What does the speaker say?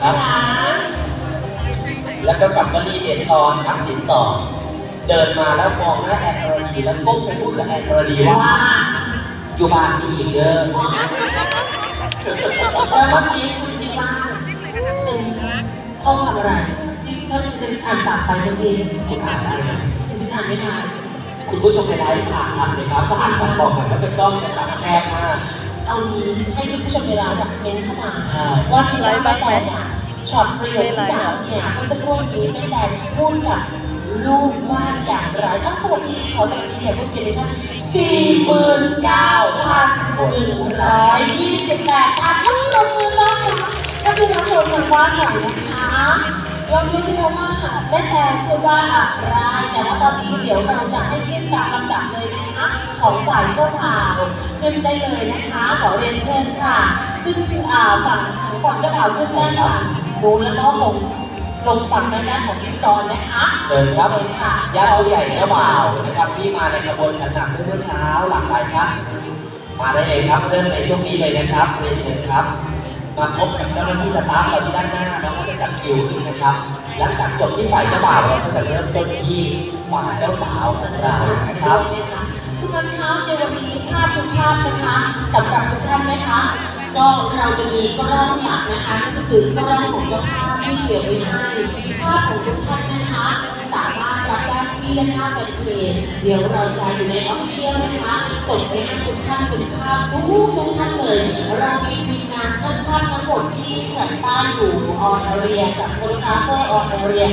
ครับนะคะแล้วก็กลับมารีเดตตอนนักสินสองเดินมาแล้วมองหน้าแอนอรดีแล้วก้มไปพูดกับแอนอรดีว่าว่าอยู่บ้านดีอีกเด้อแล้วเมื่อกี้คุณคิดว่าเป็นข้อความอะไรที่เท่าที่ฉันอ่านปากไปเมื่อกี้คุณอ่านได้ไหมดิฉันอ่านไม่ทันคุณผู้ชมในไลฟ์อ่านทันไหมครับถ้าอ่านทันบอกหน่อยก็จะกล้องจะจับแคบมาก เอาให้คุณผู้ชมในร้านอะเมนเข้ามาใช่ว่าที่ร้านแม่แต่เนี่ยช็อตประโยคที่สามเนี่ยเมื่อสักครู่นี้แม่แต่พูดกับลูกว่าอย่างไรก็สวัสดีขอสวัสดีแขกผู้เกียรติทุกท่านสี่หมื่นเก้าพันหนึ่งร้อยยี่สิบแปดท่านต้องปรบมือต้อนรับถ้าพี่น้องชมทางบ้านหน่อยนะคะลองดูสิคะว่าแม่แต่พูดว่าอะไรแต่ว่าตอนนี้เดี๋ยวเราจะให้ขึ้นตามลำดับเลยนะคะของฝ่ายเจ้าบ่าว ขึ้นได้เลยนะคะ ขอเรียนเชิญค่ะ ขึ้นอ่าฝั่งของฝั่งเจ้าบ่าวขึ้นด้านฝั่งนู้นแล้วก็ลงลงฝั่งด้านด้านของพิธีกรนะคะเชิญครับเชิญค่ะญาติผู้ใหญ่เจ้าบ่าวนะครับที่มาในขบวนขันหมากเมื่อเช้าหลากหลายครับ มาได้เลยครับเริ่มในช่วงนี้เลยนะครับเรียนเชิญครับมาพบกับเจ้าหน้าที่สตาฟเราที่ด้านหน้าเราก็จะจัดคิวขึ้นนะครับหลังจากจบที่ฝ่ายเจ้าบ่าวเราก็จะเริ่มต้นที่ฝ่ายเจ้าสาวของเรานะครับากนะคะสำหรับทุกท่านนะคะ ก็เราจะมีกล้องหลักนะคะนั่นก็คือกล้องของเจ้าภาพที่เตรียมไว้ให้ภาพของทุกท่านนะคะ สามารถรับได้ที่ด้านหน้าแฟนเพจเดี๋ยวเราจะอยู่ในออฟฟิเชียลนะคะส่งไปให้ทุกท่านเป็นภาพทุกทุกท่านเลยเรามีทีมงานช่างภาพทั้งหมดที่แขวนป้ายอยู่ออเอเรียกับโฟโตกราฟเฟอร์ออเอเรีย